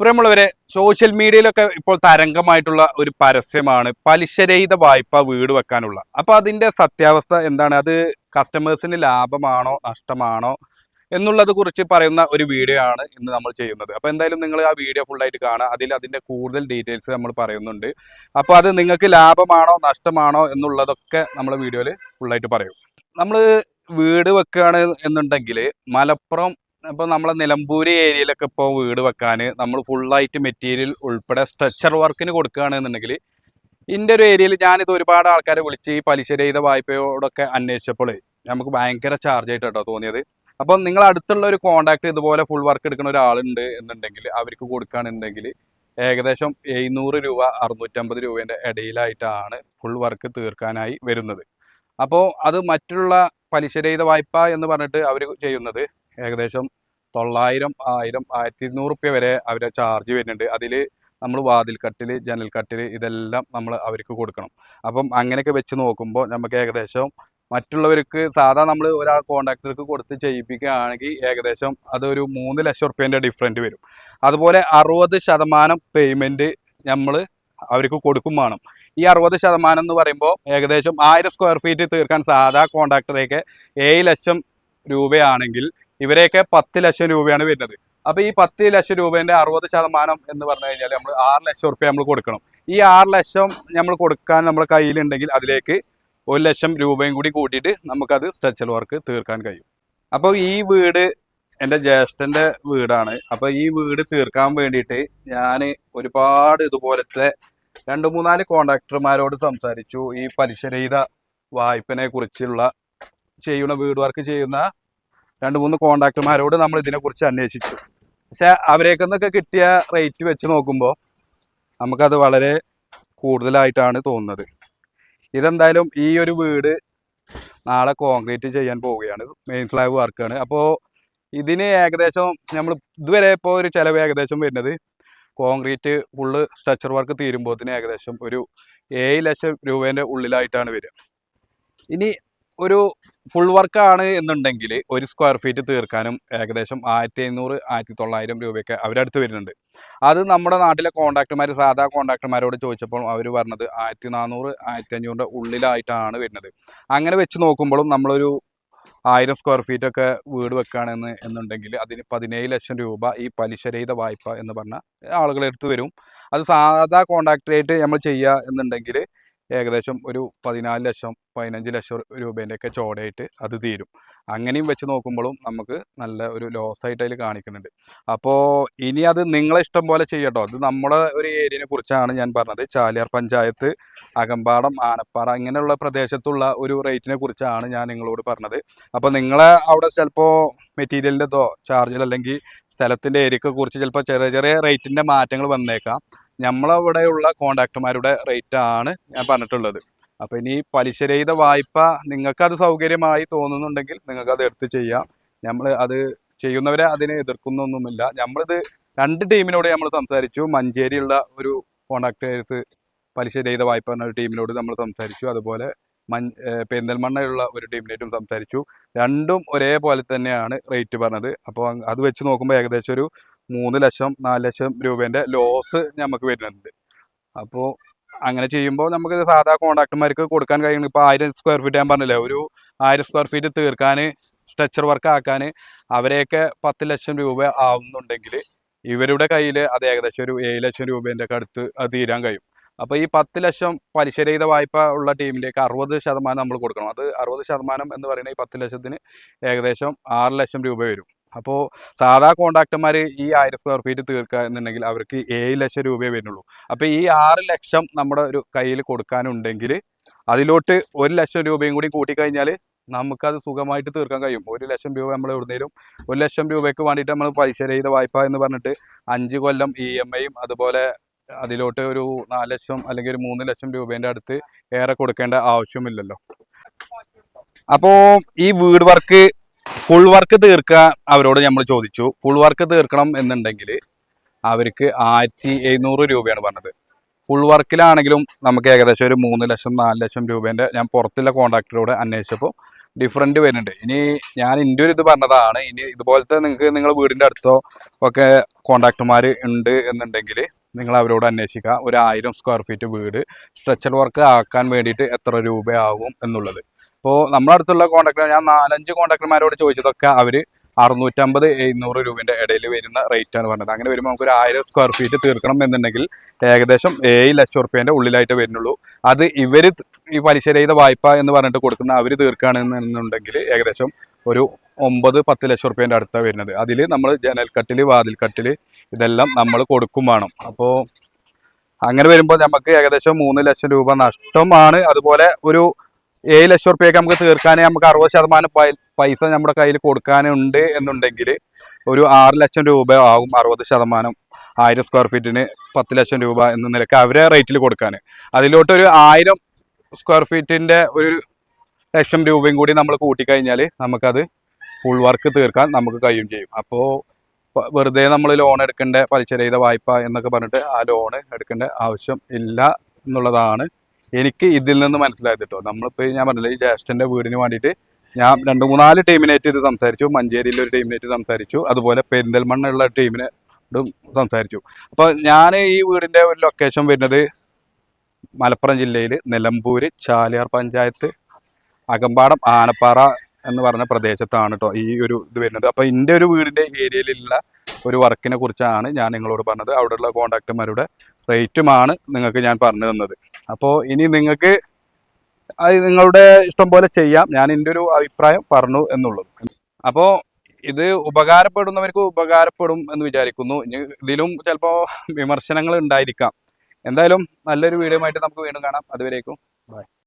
പ്രിയമുള്ളവരെ സോഷ്യൽ മീഡിയയിലൊക്കെ ഇപ്പോൾ തരംഗമായിട്ടുള്ള ഒരു പരസ്യമാണ്. പലിശരഹിത വായ്പ വീട് വെക്കാനുള്ള. അപ്പോൾ അതിന്റെ സത്യാവസ്ഥ എന്താണ്? അത് കസ്റ്റമേഴ്സിന് ലാഭമാണോ നഷ്ടമാണോ എന്നുള്ളത് കുറിച്ച് പറയുന്ന ഒരു വീഡിയോ ആണ് ഇന്ന് നമ്മൾ ചെയ്യുന്നത്. അപ്പോൾ എന്തായാലും നിങ്ങൾ ആ വീഡിയോ ഫുള്ളായിട്ട് കാണുക. അതിൽ അതിന്റെ കൂടുതൽ ഡീറ്റെയിൽസ് നമ്മൾ പറയുന്നുണ്ട്. അപ്പോൾ അത് നിങ്ങൾക്ക് ലാഭമാണോ നഷ്ടമാണോ എന്നുള്ളതൊക്കെ നമ്മൾ വീഡിയോയിൽ ഫുള്ളായിട്ട് പറയും. നമ്മൾ വീട് വെക്കുകയാണ് എന്നുണ്ടെങ്കിൽ മലപ്പുറം ഇപ്പോൾ നമ്മളെ നിലമ്പൂര് ഏരിയയിലൊക്കെ ഇപ്പോൾ വീട് വെക്കാൻ നമ്മൾ ഫുള്ളായിട്ട് മെറ്റീരിയൽ ഉൾപ്പെടെ സ്ട്രെച്ചർ വർക്കിന് കൊടുക്കുകയാണെന്നുണ്ടെങ്കിൽ എന്റെ ഒരു ഏരിയയിൽ ഞാനിത് ഒരുപാട് ആൾക്കാരെ വിളിച്ച് ഈ പലിശ രഹിത വായ്പയോടൊക്കെ അന്വേഷിച്ചപ്പോൾ നമുക്ക് ഭയങ്കര ചാർജ് ആയിട്ട് കേട്ടോ തോന്നിയത്. അപ്പോൾ നിങ്ങൾ അടുത്തുള്ള ഒരു കോണ്ടാക്ട് ഇതുപോലെ ഫുൾ വർക്ക് എടുക്കുന്ന ഒരാളുണ്ട് എന്നുണ്ടെങ്കിൽ അവർക്ക് കൊടുക്കുകയാണെന്നുണ്ടെങ്കിൽ ഏകദേശം എഴുന്നൂറ് രൂപ അറുന്നൂറ്റമ്പത് രൂപേന്റെ ഇടയിലായിട്ടാണ് ഫുൾ വർക്ക് തീർക്കാനായി വരുന്നത്. അപ്പോൾ അത് മറ്റുള്ള പലിശരഹിത വായ്പ എന്ന് പറഞ്ഞിട്ട് അവർ ചെയ്യുന്നത് ഏകദേശം തൊള്ളായിരം ആയിരം ആയിരത്തി ഇരുന്നൂറ് റുപ്യ വരെ അവർ ചാർജ് വരുന്നുണ്ട്. അതിൽ നമ്മൾ വാതിൽ കട്ടിൽ ജനൽ കട്ടിൽ ഇതെല്ലാം നമ്മൾ അവർക്ക് കൊടുക്കണം. അപ്പം അങ്ങനെയൊക്കെ വെച്ച് നോക്കുമ്പോൾ നമുക്ക് ഏകദേശം മറ്റുള്ളവർക്ക് സാധാ നമ്മൾ ഒരാൾ കോൺട്രാക്ടർക്ക് കൊടുത്ത് ചെയ്യിപ്പിക്കുകയാണെങ്കിൽ ഏകദേശം അതൊരു മൂന്ന് ലക്ഷം റുപ്യേന്റെ ഡിഫറന്റ് വരും. അതുപോലെ അറുപത് ശതമാനം പേയ്മെന്റ് നമ്മൾ അവർക്ക് കൊടുക്കും വേണം. ഈ അറുപത് ശതമാനം എന്ന് പറയുമ്പോൾ ഏകദേശം ആയിരം സ്ക്വയർ ഫീറ്റ് തീർക്കാൻ സാധാ കോൺട്രാക്ടറേക്ക് ഏഴ് ലക്ഷം രൂപയാണെങ്കിൽ ഇവരെയൊക്കെ പത്ത് ലക്ഷം രൂപയാണ് വരുന്നത്. അപ്പോൾ ഈ പത്ത് ലക്ഷം രൂപേന്റെ അറുപത് ശതമാനം എന്ന് പറഞ്ഞു കഴിഞ്ഞാൽ നമ്മൾ ആറ് ലക്ഷം റുപ്യ നമ്മൾ കൊടുക്കണം. ഈ ആറ് ലക്ഷം നമ്മൾ കൊടുക്കാൻ നമ്മുടെ കയ്യിലുണ്ടെങ്കിൽ അതിലേക്ക് ഒരു ലക്ഷം രൂപയും കൂടി കൂട്ടിയിട്ട് നമുക്കത് സ്ട്രെച്ചൽ വർക്ക് തീർക്കാൻ കഴിയും. അപ്പോൾ ഈ വീട് എന്റെ ജ്യേഷ്ഠന്റെ വീടാണ്. അപ്പോൾ ഈ വീട് തീർക്കാൻ വേണ്ടിയിട്ട് ഞാൻ ഒരുപാട് ഇതുപോലത്തെ രണ്ട് മൂന്നാൽ കോൺട്രാക്ടർമാരോട് സംസാരിച്ചു. ഈ പലിശരഹിത വായ്പനെ കുറിച്ചുള്ള ചെയ്യുന്ന വീട് വർക്ക് ചെയ്യുന്ന രണ്ട് മൂന്ന് കോണ്ടാക്ടർമാരോട് നമ്മൾ ഇതിനെക്കുറിച്ച് അന്വേഷിച്ചു. പക്ഷെ അവരേക്കെന്നൊക്കെ കിട്ടിയ റേറ്റ് വെച്ച് നോക്കുമ്പോൾ നമുക്കത് വളരെ കൂടുതലായിട്ടാണ് തോന്നുന്നത്. ഇതെന്തായാലും ഈ ഒരു വീട് നാളെ കോൺക്രീറ്റ് ചെയ്യാൻ പോവുകയാണ്. മെയിൻ സ്ലാബ് വർക്കാണ് അപ്പോൾ ഇതിന് ഏകദേശം നമ്മൾ ഇതുവരെ ഇപ്പോൾ ഒരു ചിലവ് ഏകദേശം വരുന്നത് കോൺക്രീറ്റ് ഫുള്ള് സ്ട്രക്ചർ വർക്ക് തീരുമ്പോഴത്തിന് ഏകദേശം ഒരു ഏഴ് ലക്ഷം രൂപേന്റെ ഉള്ളിലായിട്ടാണ് വരിക. ഇനി ഒരു ഫുൾ വർക്ക് ആണ് എന്നുണ്ടെങ്കിൽ ഒരു സ്ക്വയർ ഫീറ്റ് തീർക്കാനും ഏകദേശം ആയിരത്തി എഴുന്നൂറ് ആയിരത്തി തൊള്ളായിരം രൂപയൊക്കെ അവരടുത്ത് വരുന്നുണ്ട്. അത് നമ്മുടെ നാട്ടിലെ കോൺട്രാക്ടർമാർ സാധാ കോൺട്രാക്ടർമാരോട് ചോദിച്ചപ്പോൾ അവർ പറഞ്ഞത് ആയിരത്തി നാനൂറ് ആയിരത്തി അഞ്ഞൂറിന്റെ ഉള്ളിലായിട്ടാണ് വരുന്നത്. അങ്ങനെ വെച്ച് നോക്കുമ്പോഴും നമ്മളൊരു ആയിരം സ്ക്വയർ ഫീറ്റ് ഒക്കെ വീട് വെക്കുകയാണെന്ന് എന്നുണ്ടെങ്കിൽ അതിന് പതിനേഴ് ലക്ഷം രൂപ ഈ പലിശരഹിത വായ്പ എന്ന് പറഞ്ഞ ആളുകളെടുത്ത് വരും. അത് സാധാ കോൺട്രാക്ടറായിട്ട് നമ്മൾ ചെയ്യുക എന്നുണ്ടെങ്കിൽ ഏകദേശം ഒരു പതിനാല് ലക്ഷം പതിനഞ്ച് ലക്ഷം രൂപേന്റെയൊക്കെ ചോടയായിട്ട് അത് തീരും. അങ്ങനെയും വെച്ച് നോക്കുമ്പോഴും നമുക്ക് നല്ല ഒരു ലോസ് ആയിട്ട് അതിൽ കാണിക്കുന്നുണ്ട്. അപ്പോൾ ഇനി അത് നിങ്ങളെ ഇഷ്ടം പോലെ ചെയ്യട്ടോ. അത് നമ്മുടെ ഒരു ഏരിയനെ കുറിച്ചാണ് ഞാൻ പറഞ്ഞത്. ചാലിയാർ പഞ്ചായത്ത് അകമ്പാടം ആനപ്പാറ ഇങ്ങനെയുള്ള പ്രദേശത്തുള്ള ഒരു റേറ്റിനെ കുറിച്ചാണ് ഞാൻ നിങ്ങളോട് പറഞ്ഞത്. അപ്പോൾ നിങ്ങളെ അവിടെ ചിലപ്പോൾ മെറ്റീരിയലിന്റെതോ ചാർജിൽ അല്ലെങ്കിൽ സ്ഥലത്തിന്റെ ഏരിയക്കെ കുറിച്ച് ചിലപ്പോൾ ചെറിയ ചെറിയ റേറ്റിന്റെ മാറ്റങ്ങൾ വന്നേക്കാം. നമ്മളവിടെയുള്ള കോണ്ടാക്ടർമാരുടെ റേറ്റ് ആണ് ഞാൻ പറഞ്ഞിട്ടുള്ളത്. അപ്പോൾ ഇനി പലിശരഹിത വായ്പ അത് സൗകര്യമായി തോന്നുന്നുണ്ടെങ്കിൽ നിങ്ങൾക്ക് അത് എടുത്ത് ചെയ്യാം. നമ്മൾ അത് ചെയ്യുന്നവരെ അതിനെ എതിർക്കുന്നൊന്നുമില്ല. നമ്മളിത് രണ്ട് ടീമിനോട് നമ്മൾ സംസാരിച്ചു. മഞ്ചേരിയുള്ള ഒരു കോണ്ടാക്ടേഴ്സ് പലിശരഹിത വായ്പ എന്ന ഒരു ടീമിനോട് നമ്മൾ സംസാരിച്ചു. അതുപോലെ മൻ പെരിന്തൽമണ്ണയുള്ള ഒരു ടീമിനായിട്ടും സംസാരിച്ചു. രണ്ടും ഒരേപോലെ തന്നെയാണ് റേറ്റ് പറഞ്ഞത്. അപ്പോൾ അത് വെച്ച് നോക്കുമ്പോൾ ഏകദേശം ഒരു മൂന്ന് ലക്ഷം നാല് ലക്ഷം രൂപേന്റെ ലോസ് നമുക്ക് വരുന്നുണ്ട്. അപ്പോൾ അങ്ങനെ ചെയ്യുമ്പോൾ നമുക്ക് സാധാ കോൺട്രാക്ടർമാർക്ക് കൊടുക്കാൻ കഴിയുന്നു ഇപ്പോൾ ആയിരം സ്ക്വയർ ഫീറ്റ് ഞാൻ പറഞ്ഞില്ലേ ഒരു ആയിരം സ്ക്വയർ ഫീറ്റ് തീർക്കാൻ സ്ട്രക്ചർ വർക്ക് ആക്കാൻ അവരെയൊക്കെ പത്ത് ലക്ഷം രൂപ ആവുന്നുണ്ടെങ്കിൽ ഇവരുടെ കയ്യിൽ അത് ഏകദേശം ഒരു ഏഴ് ലക്ഷം രൂപേന്റെ ഒക്കെ അടുത്ത് അത് തീരാൻ കഴിയും. അപ്പോൾ ഈ പത്ത് ലക്ഷം പലിശരഹിത വായ്പ ഉള്ള ടീമിലേക്ക് അറുപത് ശതമാനം നമ്മൾ കൊടുക്കണം. അത് അറുപത് ശതമാനം എന്ന് പറയുന്നത് ഈ പത്ത് ലക്ഷത്തിന് ഏകദേശം ആറ് ലക്ഷം രൂപ വരും. അപ്പോൾ സാധാ കോൺട്രാക്ടർമാർ ഈ ആയിരം സ്ക്വയർ ഫീറ്റ് തീർക്കുക എന്നുണ്ടെങ്കിൽ അവർക്ക് ഏഴ് ലക്ഷം രൂപയേ വരുന്നുള്ളൂ. അപ്പോൾ ഈ ആറ് ലക്ഷം നമ്മുടെ ഒരു കയ്യിൽ കൊടുക്കാനുണ്ടെങ്കിൽ അതിലോട്ട് ഒരു ലക്ഷം രൂപയും കൂടി കൂട്ടിക്കഴിഞ്ഞാൽ നമുക്കത് സുഖമായിട്ട് തീർക്കാൻ കഴിയും. ഒരു ലക്ഷം രൂപ നമ്മൾ എവിടുന്നേലും ഒരു ലക്ഷം രൂപയ്ക്ക് വേണ്ടിയിട്ട് നമ്മൾ പൈസ പലിശരഹിത വായ്പ എന്ന് പറഞ്ഞിട്ട് അഞ്ച് കൊല്ലം ഇ എം ഐയും അതുപോലെ അതിലോട്ട് ഒരു നാല് ലക്ഷം അല്ലെങ്കിൽ ഒരു മൂന്ന് ലക്ഷം രൂപേന്റെ അടുത്ത് ഏറെ കൊടുക്കേണ്ട ആവശ്യമില്ലല്ലോ. അപ്പോൾ ഈ വീട് വർക്ക് ഫുൾ വർക്ക് തീർക്കുക അവരോട് നമ്മൾ ചോദിച്ചു. ഫുൾ വർക്ക് തീർക്കണം എന്നുണ്ടെങ്കിൽ അവർക്ക് ആയിരത്തി എഴുന്നൂറ് രൂപയാണ് പറഞ്ഞത്. ഫുൾ വർക്കിലാണെങ്കിലും നമുക്ക് ഏകദേശം ഒരു മൂന്ന് ലക്ഷം നാല് ലക്ഷം രൂപേന്റെ ഞാൻ പുറത്തുള്ള കോൺട്രാക്ടറോട് അന്വേഷിച്ചപ്പോൾ ഡിഫറന്റ് വരുന്നുണ്ട്. ഇനി ഞാൻ എന്റെ ഒരു ഇത് പറഞ്ഞതാണ്. ഇനി ഇതുപോലത്തെ നിങ്ങൾക്ക് നിങ്ങളുടെ വീടിന്റെ അടുത്തോ ഒക്കെ കോൺട്രാക്ടർമാർ ഉണ്ട് എന്നുണ്ടെങ്കിൽ നിങ്ങൾ അവരോട് അന്വേഷിക്കുക ഒരു ആയിരം സ്ക്വയർ ഫീറ്റ് വീട്. സ്ട്രെച്ചർ വർക്ക് ആക്കാൻ വേണ്ടിയിട്ട് എത്ര രൂപയാകും എന്നുള്ളത്. അപ്പോൾ നമ്മുടെ അടുത്തുള്ള കോൺട്രാക്ടർ ഞാൻ നാലഞ്ച് കോൺട്രാക്ടർമാരോട് ചോദിച്ചതൊക്കെ അവർ അറുന്നൂറ്റമ്പത് എഴുന്നൂറ് രൂപയുടെ ഇടയിൽ വരുന്ന റേറ്റ് ആണ് പറഞ്ഞത്. അങ്ങനെ വരുമ്പോൾ നമുക്ക് ഒരു ആയിരം സ്ക്വയർ ഫീറ്റ് തീർക്കണം എന്നുണ്ടെങ്കിൽ ഏകദേശം ഏഴ് ലക്ഷം റുപ്യേന്റെ ഉള്ളിലായിട്ട് വരുന്നുള്ളൂ. അത് ഇവർ ഈ പലിശ രഹിത വായ്പ എന്ന് പറഞ്ഞിട്ട് കൊടുക്കുന്ന അവർ തീർക്കുകയാണെന്നുണ്ടെങ്കിൽ ഏകദേശം ഒരു ഒമ്പത് പത്ത് ലക്ഷം റുപ്യേന്റെ അടുത്താണ് വരുന്നത്. അതിൽ നമ്മൾ ജനൽക്കട്ടിൽ വാതിൽക്കട്ടിൽ ഇതെല്ലാം നമ്മൾ കൊടുക്കും വേണം. അപ്പോൾ അങ്ങനെ വരുമ്പോൾ നമുക്ക് ഏകദേശം മൂന്ന് ലക്ഷം രൂപ നഷ്ടമാണ്. അതുപോലെ ഒരു ഏഴ് ലക്ഷം റുപ്യക്ക് നമുക്ക് തീർക്കാനേ നമുക്ക് അറുപത് ശതമാനം പൈസ നമ്മുടെ കയ്യിൽ കൊടുക്കാനുണ്ട് എന്നുണ്ടെങ്കിൽ ഒരു ആറ് ലക്ഷം രൂപ ആകും അറുപത് ശതമാനം ആയിരം സ്ക്വയർ ഫീറ്റിന് പത്ത് ലക്ഷം രൂപ എന്ന നിലയ്ക്ക് അവരെ റേറ്റിൽ കൊടുക്കാൻ. അതിലോട്ട് ഒരു ആയിരം സ്ക്വയർ ഫീറ്റിന്റെ ഒരു ലക്ഷം രൂപയും കൂടി നമ്മൾ കൂട്ടിക്കഴിഞ്ഞാൽ നമുക്കത് ഫുൾ വർക്ക് തീർക്കാൻ നമുക്ക് കഴിയും ചെയ്യും. അപ്പോൾ വെറുതെ നമ്മൾ ലോൺ എടുക്കേണ്ട പലിശരഹിത വായ്പ എന്നൊക്കെ പറഞ്ഞിട്ട് ആ ലോൺ എടുക്കേണ്ട ആവശ്യം ഇല്ല എന്നുള്ളതാണ് എനിക്ക് ഇതിൽ നിന്ന് മനസ്സിലായത് കേട്ടോ നമ്മളിപ്പോൾ ഞാൻ പറഞ്ഞില്ല ഈ ജ്യേഷ്ഠന്റെ വീടിന് വേണ്ടിയിട്ട് ഞാൻ രണ്ട് മൂന്നാൽ ടീമിനായിട്ട് ഇത് സംസാരിച്ചു. മഞ്ചേരിയിലെ ഒരു ടീമിനായിട്ട് സംസാരിച്ചു. അതുപോലെ പെരിന്തൽമണ്ണുള്ള ടീമിനെ സംസാരിച്ചു. അപ്പോൾ ഞാൻ ഈ വീടിന്റെ ഒരു ലൊക്കേഷൻ വരുന്നത് മലപ്പുറം ജില്ലയിൽ നിലമ്പൂർ ചാലിയാർ പഞ്ചായത്ത് അകമ്പാടം ആനപ്പാറ എന്ന് പറഞ്ഞ പ്രദേശത്താണ് കേട്ടോ ഈ ഒരു ഇത് വരുന്നത്. അപ്പോൾ എന്റെ ഒരു വീടിന്റെ ഏരിയയിലുള്ള ഒരു വർക്കിനെ കുറിച്ചാണ് ഞാൻ നിങ്ങളോട് പറഞ്ഞത്. അവിടെയുള്ള കോണ്ടാക്ടർമാരുടെ റേറ്റുമാണ് നിങ്ങൾക്ക് ഞാൻ പറഞ്ഞു തന്നത്. അപ്പോൾ ഇനി നിങ്ങൾക്ക് അത് നിങ്ങളുടെ ഇഷ്ടം പോലെ ചെയ്യാം. ഞാൻ എന്റെ ഒരു അഭിപ്രായം പറഞ്ഞു എന്നുള്ളത് അപ്പോൾ ഇത് ഉപകാരപ്പെടുന്നവർക്ക് ഉപകാരപ്പെടും എന്ന് വിചാരിക്കുന്നു. ഇതിലും ചിലപ്പോൾ വിമർശനങ്ങൾ ഉണ്ടായിരിക്കാം. എന്തായാലും നല്ലൊരു വീഡിയോ ആയിട്ട് നമുക്ക് വീണ്ടും കാണാം. അതുവരേക്കും. ബൈ